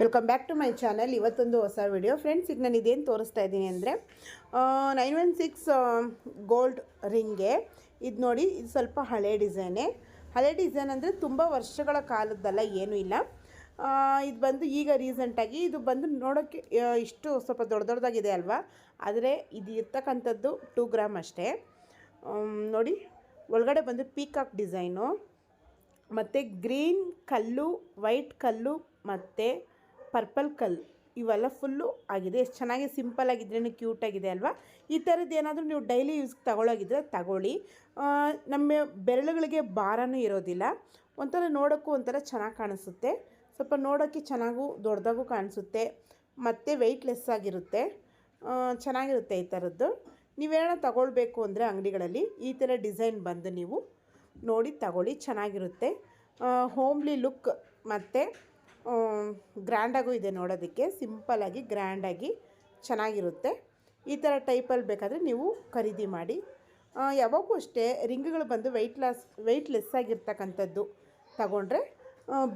Welcome back to my channel ಇವತ್ತೊಂದು ಹೊಸ video friends ಈಗ ನಾನು ಇದೇನು ತೋರಿಸ್ತಾ ಇದ್ದೀನಿ ಅಂದರೆ ನೈನ್ ಒನ್ ಸಿಕ್ಸ್ ಗೋಲ್ಡ್ ರಿಂಗೆ ಇದು ನೋಡಿ, ಇದು ಸ್ವಲ್ಪ ಹಳೆ ಡಿಸೈನೇ ಹಳೆ ಡಿಸೈನ್ ಅಂದರೆ ತುಂಬ ವರ್ಷಗಳ ಕಾಲದ್ದಲ್ಲ, ಏನೂ ಇಲ್ಲ. ಇದು ಬಂದು ಈಗ ರೀಸೆಂಟಾಗಿ ಇದು ಬಂದು ನೋಡೋಕ್ಕೆ ಇಷ್ಟು ಸ್ವಲ್ಪ ದೊಡ್ಡ ದೊಡ್ಡದಾಗಿದೆ ಅಲ್ವಾ? ಆದರೆ ಇದು ಇರ್ತಕ್ಕಂಥದ್ದು ಟೂ ಗ್ರಾಮ್ ಅಷ್ಟೇ. ನೋಡಿ, ಒಳಗಡೆ ಬಂದು ಪೀಕಾಕ್ ಡಿಸೈನು ಮತ್ತು ಗ್ರೀನ್ ಕಲ್ಲು ವೈಟ್ ಕಲ್ಲು, ಮತ್ತು ಪರ್ಪಲ್ ಕಲ್, ಇವೆಲ್ಲ ಫುಲ್ಲು ಆಗಿದೆ. ಎಷ್ಟು ಚೆನ್ನಾಗಿ ಸಿಂಪಲ್ ಆಗಿದ್ರೇ ಕ್ಯೂಟ್ ಆಗಿದೆ ಅಲ್ವಾ? ಈ ಥರದ್ದು ಏನಾದರೂ ನೀವು ಡೈಲಿ ಯೂಸ್ ತಗೊಳ್ಳೋಗಿದ್ರೆ ತಗೊಳ್ಳಿ. ನಮ್ಮ ಬೆರಳುಗಳಿಗೆ ಭಾರನೂ ಇರೋದಿಲ್ಲ. ಒಂಥರ ನೋಡೋಕ್ಕೂ ಒಂಥರ ಚೆನ್ನಾಗಿ ಕಾಣಿಸುತ್ತೆ. ಸ್ವಲ್ಪ ನೋಡೋಕ್ಕೆ ಚೆನ್ನಾಗೂ ದೊಡ್ಡದಾಗೂ ಕಾಣಿಸುತ್ತೆ. ಮತ್ತು ವೆಯ್ಟ್ಲೆಸ್ ಆಗಿರುತ್ತೆ. ಚೆನ್ನಾಗಿರುತ್ತೆ ಈ ಥರದ್ದು ನೀವೇನ ತಗೊಳ್ಬೇಕು ಅಂದರೆ ಅಂಗಡಿಗಳಲ್ಲಿ ಈ ಥರ ಡಿಸೈನ್ ಬಂದು ನೀವು ನೋಡಿ ತಗೊಳ್ಳಿ, ಚೆನ್ನಾಗಿರುತ್ತೆ. ಹೋಮ್ಲಿ ಲುಕ್ ಮತ್ತು ಗ್ರ್ಯಾಂಡಾಗೂ ಇದೆ ನೋಡೋದಕ್ಕೆ. ಸಿಂಪಲ್ಲಾಗಿ ಗ್ರ್ಯಾಂಡಾಗಿ ಚೆನ್ನಾಗಿರುತ್ತೆ. ಈ ಥರ ಟೈಪಲ್ಲಿ ಬೇಕಾದರೆ ನೀವು ಖರೀದಿ ಮಾಡಿ. ಯಾವಾಗೂ ಅಷ್ಟೇ, ರಿಂಗ್ಗಳು ಬಂದು ವೆಯ್ಟ್ ಲಾಸ್ ವೆಯ್ಟ್ ಲೆಸ್ ಆಗಿರ್ತಕ್ಕಂಥದ್ದು ತಗೊಂಡ್ರೆ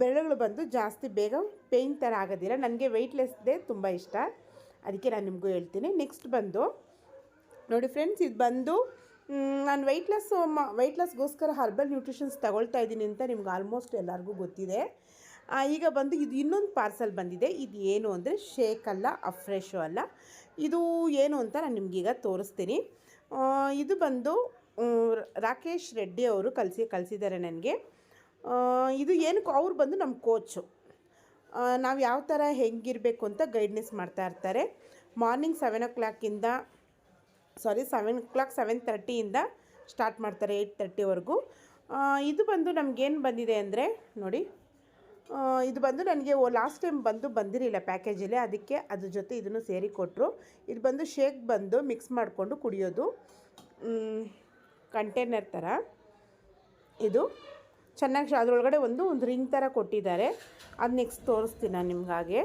ಬೆರಳುಗಳು ಬಂದು ಜಾಸ್ತಿ ಬೇಗ ಪೇಯ್ನ್ ಥರ ಆಗೋದಿಲ್ಲ. ನನಗೆ ವೆಯ್ಟ್ಲೆಸ್ದೇ ತುಂಬ ಇಷ್ಟ. ಅದಕ್ಕೆ ನಾನು ನಿಮಗೂ ಹೇಳ್ತೀನಿ. ನೆಕ್ಸ್ಟ್ ಬಂದು, ನೋಡಿ ಫ್ರೆಂಡ್ಸ್ ಇದು ಬಂದು ನಾನು ವೆಯ್ಟ್ ಲಾಸ್ ವೆಯ್ಟ್ ಲಾಸ್ಗೋಸ್ಕರ ಹರ್ಬಲ್ ನ್ಯೂಟ್ರಿಷನ್ಸ್ ತಗೊಳ್ತಾ ಇದ್ದೀನಿ ಅಂತ ನಿಮ್ಗೆ ಆಲ್ಮೋಸ್ಟ್ ಎಲ್ಲರಿಗೂ ಗೊತ್ತಿದೆ. ಈಗ ಬಂದು ಇದು ಇನ್ನೊಂದು ಪಾರ್ಸಲ್ ಬಂದಿದೆ. ಇದು ಏನು ಅಂದರೆ ಶೇಕ್ ಅಲ್ಲ ಅಫ್ರೆಶು ಅಲ್ಲ. ಇದು ಏನು ಅಂತ ನಾನು ನಿಮಗೀಗ ತೋರಿಸ್ತೀನಿ. ಇದು ಬಂದು ರಾಕೇಶ್ ರೆಡ್ಡಿ ಅವರು ಕಲಿಸಿ, ಕಲಿಸಿದ್ದಾರೆ ನನಗೆ. ಇದು ಏನಕ್ಕೆ ಅವ್ರು ಬಂದು ನಮ್ಮ ಕೋಚು ನಾವು ಯಾವ ಥರ ಹೆಂಗಿರಬೇಕು ಅಂತ ಗೈಡ್ನೆಸ್ ಮಾಡ್ತಾ ಇರ್ತಾರೆ. ಮಾರ್ನಿಂಗ್ ಸೆವೆನ್ ಓ ಕ್ಲಾಕಿಂದ sorry seven o'clock seven ತರ್ಟಿಯಿಂದ ಸ್ಟಾರ್ಟ್ ಮಾಡ್ತಾರೆ ಏಯ್ಟ್ ತರ್ಟಿವರೆಗೂ ಇದು ಬಂದು ನಮಗೇನು ಬಂದಿದೆ ಅಂದರೆ, ನೋಡಿ ಇದು ಬಂದು ನನಗೆ ಲಾಸ್ಟ್ ಟೈಮ್ ಬಂದು ಬಂದಿರಲಿಲ್ಲ ಪ್ಯಾಕೇಜಲ್ಲಿ ಅದಕ್ಕೆ ಅದ್ರ ಜೊತೆ ಇದನ್ನು ಸೇರಿ ಕೊಟ್ಟರು ಇದು ಬಂದು ಶೇಕ್ ಬಂದು ಮಿಕ್ಸ್ ಮಾಡಿಕೊಂಡು ಕುಡಿಯೋದು. ಕಂಟೈನರ್ ಥರ ಇದು ಚೆನ್ನಾಗಿ ಅದರೊಳಗಡೆ ಒಂದು ಒಂದು ರಿಂಗ್ ಥರ ಕೊಟ್ಟಿದ್ದಾರೆ. ಅದು ನೆಕ್ಸ್ಟ್ ತೋರಿಸ್ತೀನಿ ನಾನು ನಿಮ್ಗಾಗೆ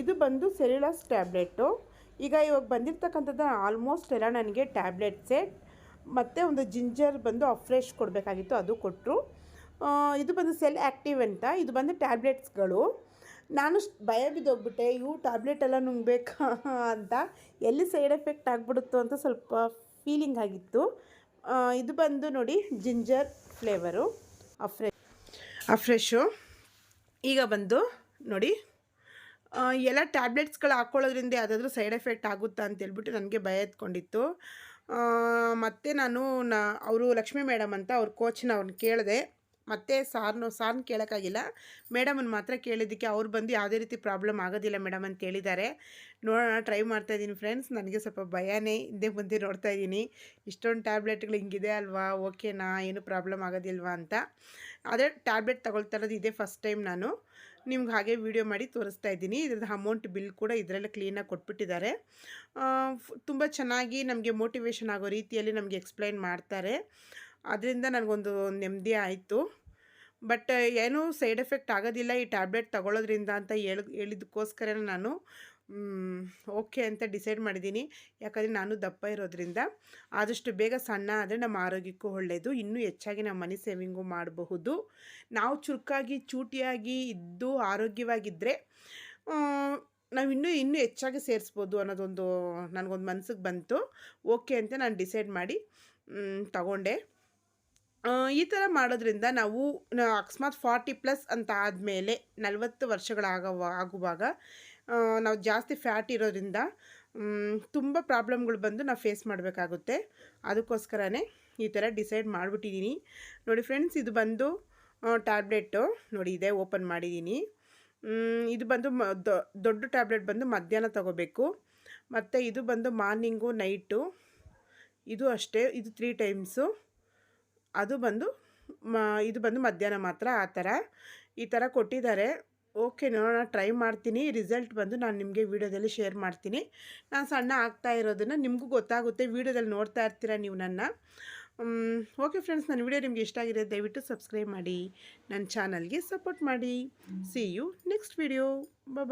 ಇದು ಬಂದು ಸೆಲ್ಯುಲಾಸ್ ಟ್ಯಾಬ್ಲೆಟ್ಟು ಈಗ ಇವಾಗ ಬಂದಿರ್ತಕ್ಕಂಥದ್ದು ಆಲ್ಮೋಸ್ಟ್ ಎಲ್ಲ ನನಗೆ ಟ್ಯಾಬ್ಲೆಟ್ಸೆ ಮತ್ತು ಒಂದು ಜಿಂಜರ್ ಬಂದು ಅಫ್ರೆಶ್ ಕೊಡಬೇಕಾಗಿತ್ತು, ಅದು ಕೊಟ್ಟರು ಇದು ಬಂದು ಸೆಲ್ ಆ್ಯಕ್ಟಿವ್ ಅಂತ, ಇದು ಬಂದು ಟ್ಯಾಬ್ಲೆಟ್ಸ್ಗಳು. ನಾನು ಭಯ ಬಿದ್ದೋಗ್ಬಿಟ್ಟೆ, ಇವು ಟ್ಯಾಬ್ಲೆಟ್ ಎಲ್ಲ ನುಂಗಬೇಕಾ ಅಂತ. ಎಲ್ಲಿ ಸೈಡ್ ಎಫೆಕ್ಟ್ ಆಗಿಬಿಡುತ್ತೋ ಅಂತ ಸ್ವಲ್ಪ ಫೀಲಿಂಗ್ ಆಗಿತ್ತು. ಇದು ಬಂದು ನೋಡಿ ಜಿಂಜರ್ ಫ್ಲೇವರು ಅಫ್ರೆ ಅಫ್ರೆಶು ಈಗ ಬಂದು ನೋಡಿ ಎಲ್ಲ ಟ್ಯಾಬ್ಲೆಟ್ಸ್ಗಳು ಹಾಕ್ಕೊಳ್ಳೋದ್ರಿಂದ ಯಾವುದಾದ್ರೂ ಸೈಡ್ ಎಫೆಕ್ಟ್ ಆಗುತ್ತಾ ಅಂತೇಳ್ಬಿಟ್ಟು ನನಗೆ ಭಯ ಎತ್ಕೊಂಡಿತ್ತು. ಮತ್ತೆ ನಾನು ನಾ, ಅವರು ಲಕ್ಷ್ಮೀ ಮೇಡಮ್ ಅಂತ ಅವ್ರ ಕೋಚ್ನ ಅವ್ರನ್ನ ಕೇಳಿದೆ. ಮತ್ತೆ ಸಾರ್ನು, ಸಾರ್ನ ಕೇಳೋಕ್ಕಾಗಿಲ್ಲ. ಮೇಡಮನ್ನು ಮಾತ್ರ ಕೇಳಿದ್ದಕ್ಕೆ ಅವ್ರು ಬಂದು ಯಾವುದೇ ರೀತಿ ಪ್ರಾಬ್ಲಮ್ ಆಗೋದಿಲ್ಲ ಮೇಡಮ್ ಅಂತ ಹೇಳಿದ್ದಾರೆ. ನೋಡೋಣ, ಟ್ರೈ ಮಾಡ್ತಾ ಇದ್ದೀನಿ ಫ್ರೆಂಡ್ಸ್. ನನಗೆ ಸ್ವಲ್ಪ ಭಯನೇ ಹಿಂದೆ ಮುಂದೆ ನೋಡ್ತಾ ಇದ್ದೀನಿ. ಇಷ್ಟೊಂದು ಟ್ಯಾಬ್ಲೆಟ್ಗಳು ಹಿಂಗಿದೆ ಅಲ್ವಾ? ಓಕೆನಾ? ಏನು ಪ್ರಾಬ್ಲಮ್ ಆಗೋದಿಲ್ವಾ ಅಂತ. ಅದೇ ಟ್ಯಾಬ್ಲೆಟ್ ತಗೊಳ್ತಾ ಇರೋದು ಇದೇ ಫಸ್ಟ್ ಟೈಮ್ ನಾನು. ನಿಮ್ಗೆ ಹಾಗೆ ವಿಡಿಯೋ ಮಾಡಿ ತೋರಿಸ್ತಾ ಇದ್ದೀನಿ. ಇದ್ರದ್ದು ಅಮೌಂಟ್ ಬಿಲ್ ಕೂಡ ಇದರಲ್ಲೇ ಕ್ಲೀನಾಗಿ ಕೊಟ್ಬಿಟ್ಟಿದ್ದಾರೆ. ತುಂಬ ಚೆನ್ನಾಗಿ ನಮಗೆ ಮೋಟಿವೇಶನ್ ಆಗೋ ರೀತಿಯಲ್ಲಿ ನಮಗೆ ಎಕ್ಸ್ಪ್ಲೈನ್ ಮಾಡ್ತಾರೆ. ಅದರಿಂದ ನನಗೊಂದು ನೆಮ್ಮದಿ ಆಯಿತು. ಬಟ್ ಏನೂ ಸೈಡ್ ಎಫೆಕ್ಟ್ ಆಗೋದಿಲ್ಲ ಈ ಟ್ಯಾಬ್ಲೆಟ್ ತಗೊಳ್ಳೋದ್ರಿಂದ ಅಂತ ಹೇಳಿ ಹೇಳಿದ್ದಕ್ಕೋಸ್ಕರ ನಾನು ಓಕೆ ಅಂತ ಡಿಸೈಡ್ ಮಾಡಿದ್ದೀನಿ. ಯಾಕಂದರೆ ನಾನು ದಪ್ಪ ಇರೋದ್ರಿಂದ. ಆದಷ್ಟು ಬೇಗ ಸಣ್ಣ ಆದರೆ ನಮ್ಮ ಆರೋಗ್ಯಕ್ಕೂ ಒಳ್ಳೆಯದು ಇನ್ನೂ ಹೆಚ್ಚಾಗಿ ನಾವು ಮನಿ ಸೇವಿಂಗು ಮಾಡಬಹುದು. ನಾವು ಚುರುಕಾಗಿ, ಚೂಟಿಯಾಗಿ ಇದ್ದು ಆರೋಗ್ಯವಾಗಿದ್ದರೆ ನಾವು ಇನ್ನೂ ಇನ್ನೂ ಹೆಚ್ಚಾಗಿ ಸೇರಿಸ್ಬೋದು ಅನ್ನೋದೊಂದು ನನಗೊಂದು ಮನಸ್ಸಿಗೆ ಬಂತು. ಓಕೆ ಅಂತ ನಾನು ಡಿಸೈಡ್ ಮಾಡಿ ತಗೊಂಡೆ. ಈ ಥರ ಮಾಡೋದ್ರಿಂದ ನಾವು ಅಕಸ್ಮಾತ್ ಫಾರ್ಟಿ ಪ್ಲಸ್ ಅಂತ ಆದಮೇಲೆ ನಲವತ್ತು ವರ್ಷಗಳಾಗವ, ಆಗುವಾಗ ನಾವು ಜಾಸ್ತಿ ಫ್ಯಾಟ್ ಇರೋದ್ರಿಂದ ತುಂಬ ಪ್ರಾಬ್ಲಮ್ಗಳು ಬಂದು ನಾವು ಫೇಸ್ ಮಾಡಬೇಕಾಗುತ್ತೆ. ಅದಕ್ಕೋಸ್ಕರನೇ ಈ ಥರ ಡಿಸೈಡ್ ಮಾಡಿಬಿಟ್ಟಿದ್ದೀನಿ ನೋಡಿ ಫ್ರೆಂಡ್ಸ್, ಇದು ಬಂದು ಟ್ಯಾಬ್ಲೆಟ್ಟು. ನೋಡಿ ಇದೆ ಓಪನ್ ಮಾಡಿದ್ದೀನಿ ಇದು ಬಂದು ದೊಡ್ಡ ಟ್ಯಾಬ್ಲೆಟ್ ಬಂದು ಮಧ್ಯಾಹ್ನ ತಗೋಬೇಕು. ಮತ್ತು ಇದು ಬಂದು ಮಾರ್ನಿಂಗು, ನೈಟು. ಇದು ಅಷ್ಟೇ, ಇದು ತ್ರೀ ಟೈಮ್ಸು. ಅದು ಬಂದು ಮ ಇದು ಬಂದು ಮಧ್ಯಾಹ್ನ ಮಾತ್ರ ಆ ಥರ. ಈ ಥರ ಕೊಟ್ಟಿದ್ದಾರೆ. ಓಕೆ ನೋಡೋಣ ಟ್ರೈ ಮಾಡ್ತೀನಿ. ರಿಸಲ್ಟ್ ಬಂದು ನಾನು ನಿಮಗೆ ವೀಡಿಯೋದಲ್ಲಿ ಶೇರ್ ಮಾಡ್ತೀನಿ. ನಾನು ಸಣ್ಣ ಆಗ್ತಾ ಇರೋದನ್ನು ನಿಮಗೂ ಗೊತ್ತಾಗುತ್ತೆ. ವೀಡಿಯೋದಲ್ಲಿ ನೋಡ್ತಾ ಇರ್ತೀರ ನೀವು ನನ್ನ. ಓಕೆ ಫ್ರೆಂಡ್ಸ್ ನನ್ನ ವೀಡಿಯೋ ನಿಮಗೆ ಇಷ್ಟ ಆಗಿದೆ ದಯವಿಟ್ಟು ಸಬ್ಸ್ಕ್ರೈಬ್ ಮಾಡಿ. ನನ್ನ ಚಾನಲ್ಗೆ ಸಪೋರ್ಟ್ ಮಾಡಿ. See you next video bye